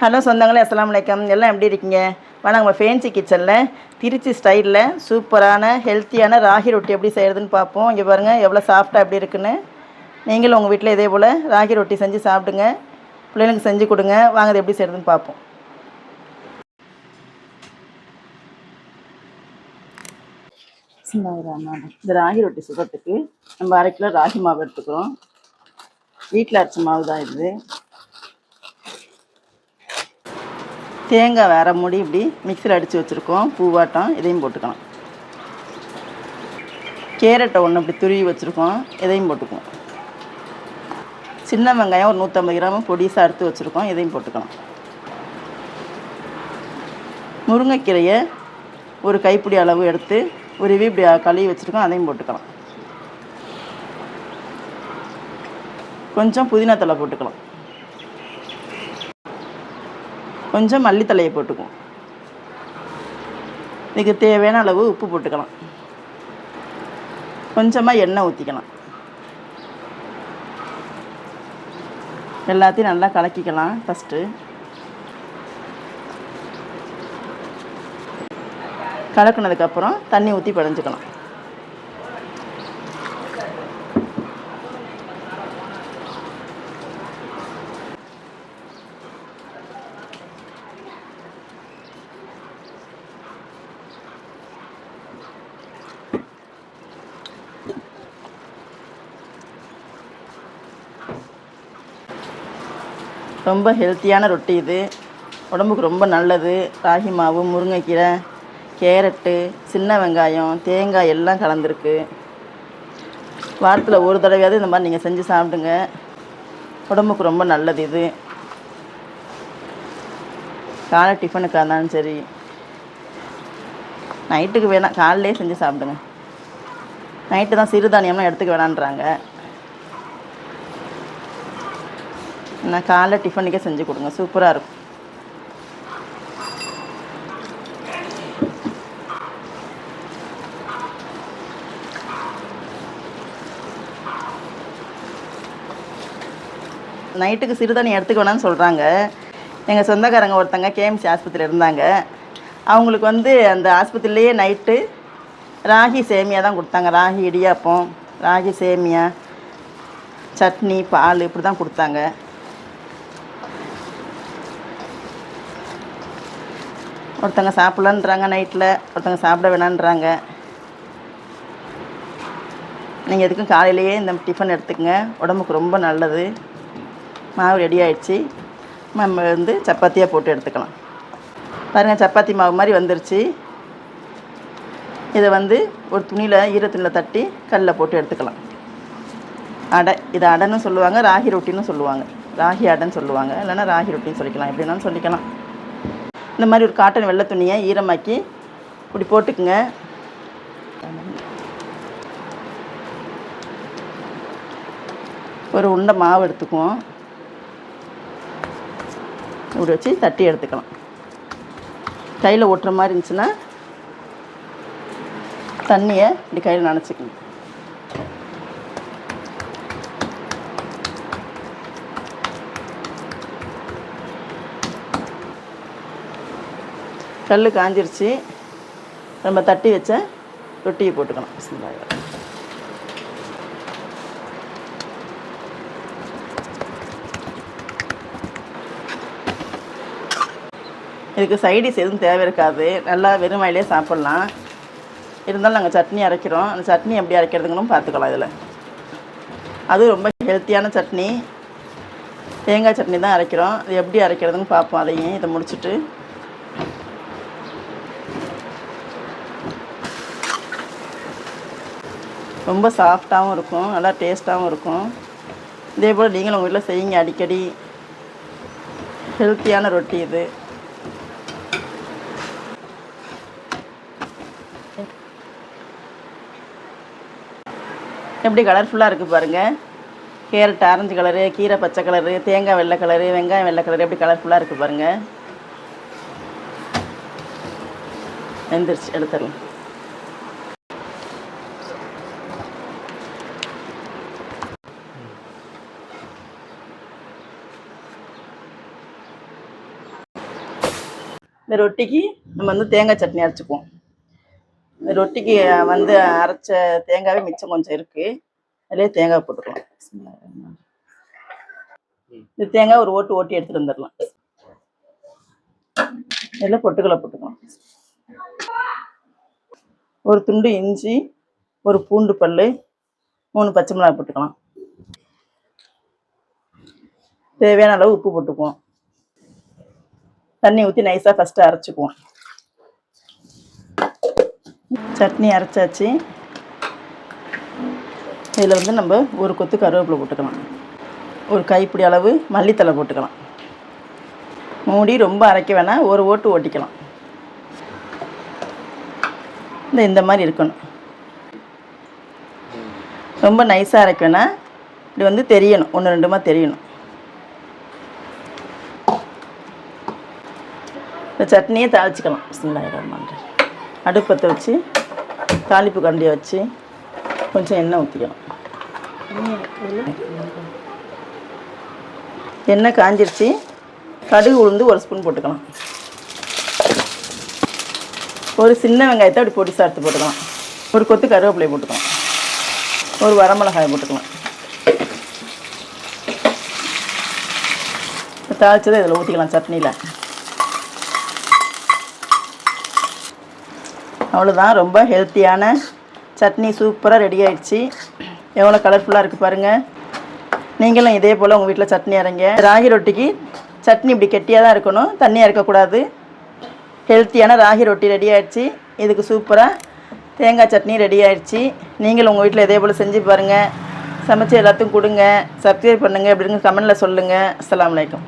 Hello சொந்தங்களே அஸ்லாம் வலைக்கம் எல்லாம் எப்படி இருக்கீங்க? வாங்க நம்ம ஃபேன்சி கிச்சனில் திருச்சி ஸ்டைலில் சூப்பரான ஹெல்த்தியான ராகி ரொட்டி எப்படி செய்கிறதுன்னு பார்ப்போம். இங்கே பாருங்கள் எவ்வளோ சாஃப்டாக எப்படி இருக்குன்னு. நீங்களும் உங்கள் வீட்டில் இதே போல் ராகி ரொட்டி செஞ்சு சாப்பிடுங்க. பிள்ளைங்களுக்கு செஞ்சு கொடுங்க. வாங்க அது எப்படி செய்கிறதுன்னு பார்ப்போம். இந்த ராகி ரொட்டி சுடுறதுக்கு நம்ம அரை கிலோ ராகி மாவு எடுத்துக்கிறோம். வீட்டில் அரைச்ச மாவு தான் இது. தேங்காய் வேற மூடி இப்படி மிக்சியில் அடித்து வச்சுருக்கோம். பூவாட்டம் இதையும் போட்டுக்கலாம். கேரட்டை ஒன்று இப்படி துருவி வச்சுருக்கோம். இதையும் போட்டுக்குவோம். சின்ன வெங்காயம் ஒரு நூற்றம்பது கிராம் பொடிசாக எடுத்து வச்சுருக்கோம். இதையும் போட்டுக்கலாம். முருங்கைக்கீரையை ஒரு கைப்பிடி அளவு எடுத்து உருவி இப்படி கழுவி வச்சுருக்கோம். அதையும் போட்டுக்கலாம். கொஞ்சம் புதினா தழை போட்டுக்கலாம். கொஞ்சம் மல்லித்தலையை போட்டுக்குவோம். இதுக்கு தேவையான அளவு உப்பு போட்டுக்கலாம். கொஞ்சமாக எண்ணெய் ஊற்றிக்கலாம் எல்லாத்தையும் நல்லா கலக்கிக்கலாம் ஃபஸ்ட்டு கலக்குனதுக்கப்புறம் தண்ணி ஊற்றி பிணைஞ்சிக்கலாம் ரொம்ப ஹெல்த்தியான ரொட்டி இது. உடம்புக்கு ரொம்ப நல்லது. ராகி மாவு முருங்கைக்கீரை கேரட்டு சின்ன வெங்காயம் தேங்காய் எல்லாம் கலந்துருக்கு. வாரத்தில் ஒரு தடவையாவது இந்த மாதிரி நீங்கள் செஞ்சு சாப்பிடுங்க. உடம்புக்கு ரொம்ப நல்லது இது. காலை டிஃபனுக்காக இருந்தாலும் சரி. நைட்டுக்கு வேணாம் காலையிலே செஞ்சு சாப்பிடுங்க. நைட்டு தான் சிறுதானியம்லாம் எடுத்துக்க வேணான்றாங்க. நான் காலைல டிஃபனுக்கே செஞ்சு கொடுங்க. சூப்பராக இருக்கும். நைட்டுக்கு சிறுதானியம் எடுத்துக்க வேணாம்னு சொல்கிறாங்க எங்கள் சொந்தக்காரங்க ஒருத்தங்க கேஎம்சி ஆஸ்பத்திரியில் இருந்தாங்க. அவங்களுக்கு வந்து அந்த ஆஸ்பத்திரியிலேயே நைட்டு ராகி சேமியா தான் கொடுத்தாங்க. ராகி இடியாப்பம் ராகி சேமியா சட்னி பால் இப்படி தான் கொடுத்தாங்க. ஒருத்தங்க சாப்பிட்லன்றாங்க நைட்டில் ஒருத்தங்க சாப்பிட வேணான்றாங்க. நீங்கள் எதுக்கும் காலையிலேயே இந்த டிஃபன் எடுத்துக்கங்க. உடம்புக்கு ரொம்ப நல்லது. மாவு ரெடி ஆகிடுச்சி நம்ம வந்து சப்பாத்தியாக போட்டு எடுத்துக்கலாம். பாருங்கள் சப்பாத்தி மாவு மாதிரி வந்துருச்சு. இதை வந்து ஒரு துணியில் ஈரத்துணியில் தட்டி கல்லில் போட்டு எடுத்துக்கலாம். அடை இது அடைன்னு சொல்லுவாங்க ராகி ரொட்டின்னு சொல்லுவாங்க. ராகி அடைன்னு சொல்லுவாங்க. இல்லைன்னா ராகி ரொட்டின்னு சொல்லிக்கலாம். எப்படினாலும் சொல்லிக்கலாம். இந்த மாதிரி ஒரு காட்டன் வெள்ளை துணியை ஈரமாக்கி இப்படி போட்டுக்குங்க. ஒரு உண்டை மாவு எடுத்துக்குவோம். இப்படி வச்சு தட்டி எடுத்துக்கலாம். கையில் ஒட்டுற மாதிரி இருந்துச்சுன்னா தண்ணியை இப்படி கையில் நினச்சிக்கணும். கல் காஞ்சிருச்சு. நம்ம தட்டி வச்ச ரொட்டியை போட்டுக்கலாம் பிஸ்மில்லாஹ். இதுக்கு சைடிஸ் எதுவும் தேவை இருக்காது. நல்லா வெறும் வாயிலே சாப்பிட்லாம். இருந்தாலும் நாங்கள் சட்னி அரைக்கிறோம். அந்த சட்னி எப்படி அரைக்கிறதுங்களும் பார்த்துக்கலாம் இதில். அது ரொம்ப ஹெல்த்தியான சட்னி. தேங்காய் சட்னி தான் அரைக்கிறோம். அது எப்படி அரைக்கிறதுன்னு பார்ப்போம் அதையும். இதை முடிச்சுட்டு. ரொம்ப சாஃப்டாகவும் இருக்கும் நல்லா டேஸ்ட்டாகவும் இருக்கும். இதே போல் நீங்களும் உங்கள் வீட்டில் செய்யுங்க அடிக்கடி. ஹெல்த்தியான ரொட்டி இது. எப்படி கலர்ஃபுல்லாக இருக்குது பாருங்கள் கேரட் ஆரஞ்சு கலரு கீரை பச்சை கலரு தேங்காய் வெள்ளை கலரு வெங்காயம் வெள்ளை கலரு எப்படி கலர்ஃபுல்லாக இருக்குது பாருங்கள் எந்திரிச்சு எடுத்துடலாம். இந்த ரொட்டிக்கு நம்ம வந்து தேங்காய் சட்னி அரைச்சிக்குவோம். இந்த ரொட்டிக்கு வந்து அரைச்ச தேங்காவே மிச்சம் கொஞ்சம் இருக்குது அதிலே தேங்காய் போட்டுக்கலாம். இந்த தேங்காய் ஒரு ஓட்டு ஓட்டி எடுத்துகிட்டு வந்துடலாம். இதில் பொட்டுக்களை போட்டுக்கலாம். ஒரு துண்டு இஞ்சி ஒரு பூண்டு பல் மூணு பச்சை மிளகாய் போட்டுக்கலாம். தேவையான அளவு உப்பு போட்டுக்குவோம். தண்ணி ஊற்றி நைஸாக ஃபஸ்ட்டு அரைச்சிக்குவோம். சட்னி அரைச்சாச்சு. இதில் வந்து நம்ம ஒரு கொத்து கருவேப்பிலை போட்டுக்கலாம். ஒரு கைப்பிடி அளவு மல்லித்தலை போட்டுக்கலாம். மூடி ரொம்ப அரைக்க வேணாம் ஒரு ஓட்டு ஓட்டிக்கலாம். இந்த இந்த மாதிரி இருக்கணும். ரொம்ப நைஸாக அரைக்க வேணாம். இப்படி வந்து தெரியணும் ஒன்று ரெண்டுமா தெரியணும். இந்த சட்னியை தாளிச்சிக்கலாம். பிஸ்மில்லாயிரமான் அடுப்பு பற்ற வச்சு தாளிப்பு கண்டியை வச்சு கொஞ்சம் எண்ணெய் ஊற்றிக்கலாம் எண்ணெய் காஞ்சிருச்சு. கடுகு உளுந்து ஒரு ஸ்பூன் போட்டுக்கலாம். ஒரு சின்ன வெங்காயத்தை அப்படி பொடி சார்த்து போட்டுக்கலாம். ஒரு கொத்து கருவேப்பிலையை போட்டுக்கலாம். ஒரு வரமிளகாயை போட்டுக்கலாம். தாளிச்சதை இதில் ஊற்றிக்கலாம் சட்னியில். அவ்வளோதான் ரொம்ப ஹெல்த்தியான சட்னி சூப்பராக ரெடி ஆயிடுச்சு. எவ்வளோ கலர்ஃபுல்லாக இருக்குது பாருங்கள் நீங்களும் இதே போல் உங்கள் வீட்டில் சட்னி இறங்க ராகி ரொட்டிக்கு சட்னி இப்படி கெட்டியாக தான் இருக்கணும். தண்ணியாக இருக்கக்கூடாது. ஹெல்த்தியான ராகி ரொட்டி ரெடி ஆயிடுச்சு. இதுக்கு சூப்பராக தேங்காய் சட்னி ரெடி ஆயிடுச்சு. நீங்களும் உங்கள் வீட்டில் இதே போல் செஞ்சு பாருங்கள் சமைச்சு எல்லாத்துக்கும் கொடுங்க. சப்ஸ்கிரைப் பண்ணுங்கள் அப்படின்னு கமெண்டில் சொல்லுங்கள் அஸ்லாம் வலைக்கம்